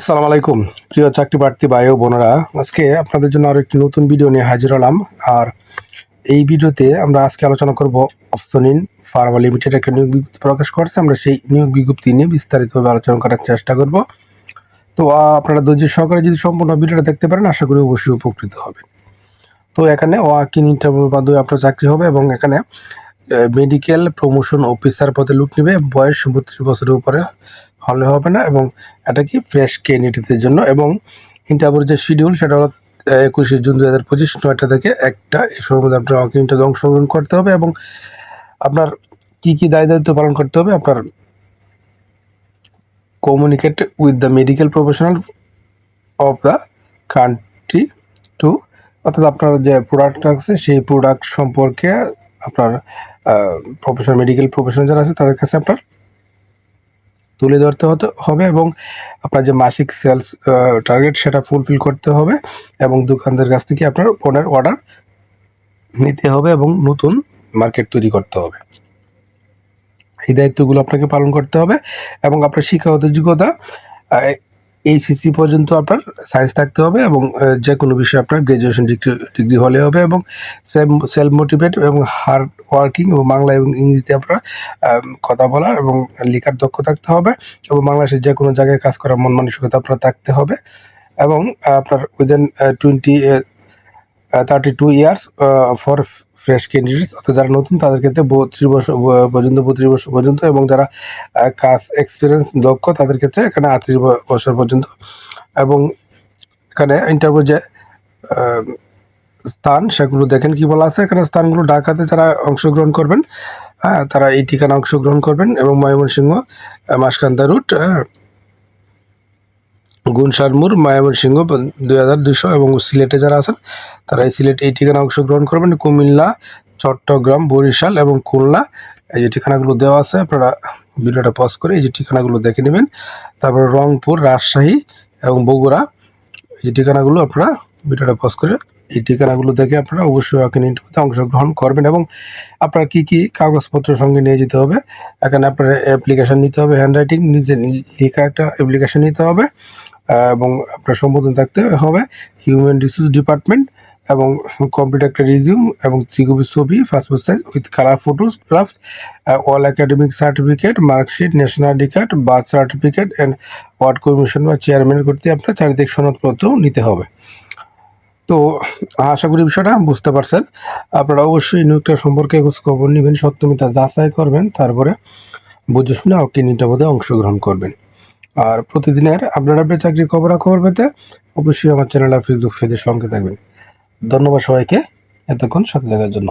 আসসালামু আলাইকুম। প্রিয় চাকরি প্রার্থী ভাই ও বোনেরা, আজকে আপনাদের জন্য আরও একটি নতুন ভিডিও নিয়ে হাজির হলাম। আর এই ভিডিওতে আমরা আজকে আলোচনা করব অপশন ইন ফার্মা লিমিটেড একটা নিয়োগ বিজ্ঞপ্তি প্রকাশ করছে। আমরা সেই নিয়োগ বিজ্ঞপ্তি নিয়ে বিস্তারিতভাবে আলোচনা করার চেষ্টা করব। তো আপনারা ধৈর্য সহকারে যদি সম্পূর্ণ ভিডিওটা দেখতে পারেন, আশা করি অবশ্যই উপকৃত হবেন। তো, এখানে ওয়াকিং ইন্টারভিউর মাধ্যমে আপনার চাকরি হবে এবং এখানে মেডিকেল প্রমোশন অফিসার পদে লুট নেবে। বয়স বত্রিশ বছরের উপরে। হলে হবে না এবং এটা কি ফ্রেশ ক্যান্ডিডেটদের জন্য এবং ইন্টারভিউর যে শিডিউল সেটা হলো একুশে জুন দু হাজার পঁচিশ নয়টা থেকে একটা এই সময়ের মধ্যে আপনার ওয়াকিং ইন্টারভিউ অংশগ্রহণ করতে হবে এবং আপনার কি কি দায় দায়িত্ব পালন করতে হবে, আপনার communicate with the medical professional of the country to অর্থাৎ আপনার যে প্রোডাক্ট আছে সেই প্রোডাক্ট সম্পর্কে আপনার প্রফেশনাল মেডিকেল প্রফেশনাল যারা আছে তাদের কাছে আপনার তুলে ধরতে হতে, হবে এবং আপনার যে মাসিক সেলস টার্গেট সেটা ফুলফিল করতে হবে এবং দোকানদের কাছ থেকে আপনার পণ্যের অর্ডার নিতে হবে এবং নতুন মার্কেট তৈরি করতে হবে। এই দায়িত্বগুলো আপনাকে পালন করতে হবে এবং আপনার শিক্ষাগত যোগ্যতা এইচএসসি পর্যন্ত আপনার সায়েন্স থাকতে হবে এবং যে কোনো বিষয়ে আপনার গ্র্যাজুয়েশন ডিগ্রি ডিগ্রি হলে হবে এবং সেলফ মোটিভেট এবং হার্ড ওয়ার্কিং এবং বাংলা এবং ইংরেজিতে আপনার কথা বলার এবং লেখার দক্ষ থাকতে হবে এবং বাংলাদেশের যে কোনো জায়গায় কাজ করার মন মানসিকতা আপনার থাকতে হবে এবং আপনার within twenty thirty two years for fresh candidates অর্থাৎ যারা নতুন তাদের ক্ষেত্রে বত্রিশ বছর পর্যন্ত বত্রিশ বছর পর্যন্ত এবং যারা কাজ এক্সপিরিয়েন্স দক্ষ তাদের ক্ষেত্রে এখানে আটত্রিশ বছর পর্যন্ত এবং এখানে ইন্টারভিউ যে স্থান সেগুলো দেখেন কি বলা আছে। এখানে স্থানগুলো ঢাকাতে যারা অংশগ্রহণ করবেন হ্যাঁ তারা এই ঠিকানা অংশগ্রহণ করবেন এবং ময়মনসিংহ মাসকান্দা রুট হ্যাঁ, গুনসারমুর ময়মনসিংহ, দুই হাজার দুশো এবং সিলেটে যারা আছেন, তারা এই সিলেট এই ঠিকানা অংশগ্রহণ করবেন। কুমিল্লা, চট্টগ্রাম, বরিশাল এবং খুলনা, এই যে ঠিকানাগুলো দেওয়া আছে, আপনারা ভিডিওটা পজ করে এই যে ঠিকানাগুলো দেখে নেবেন। তারপর রংপুর, রাজশাহী এবং বগুড়া, এই যে ঠিকানাগুলো আপনারা ভিডিওটা পজ করে এই ঠিকানাগুলো দেখে আপনারা অবশ্যই ইন্টারভিউতে অংশগ্রহণ করবেন এবং আপনার কি কি কাগজপত্র সঙ্গে নিয়ে যেতে হবে, এখানে আপনার অ্যাপ্লিকেশন নিতে হবে হ্যান্ড রাইটিং নিজে লেখা একটা অ্যাপ্লিকেশন নিতে হবে। এবং আপনার সম্বোধন থাকতে হবে হিউম্যান রিসোর্স ডিপার্টমেন্ট এবং কমপ্লিট একটা রিজিউম এবং থ্রি কপি ছবি passport size with colour photographs all academic certificate marksheet national ID card birth certificate and ward commission বা চেয়ারম্যানের করতে আপনার চারিদিক সনদপত্র নিতে হবে। তো, আশা করি বিষয়টা বুঝতে পারছেন। আপনারা অবশ্যই নিয়োগটা সম্পর্কে খবর নেবেন, সত্যমিতা যাচাই করবেন, তারপরে বুঝে শুনে অকিনিটা বোধে অংশগ্রহণ করবেন। আর প্রতিদিনের আপনার আপনার চাকরির খবরাখবর পেতে অবশ্যই আমার চ্যানেল আর ফেসবুক সঙ্গে থাকবেন। ধন্যবাদ সবাইকে, এতক্ষণ সাথে থাকার জন্য।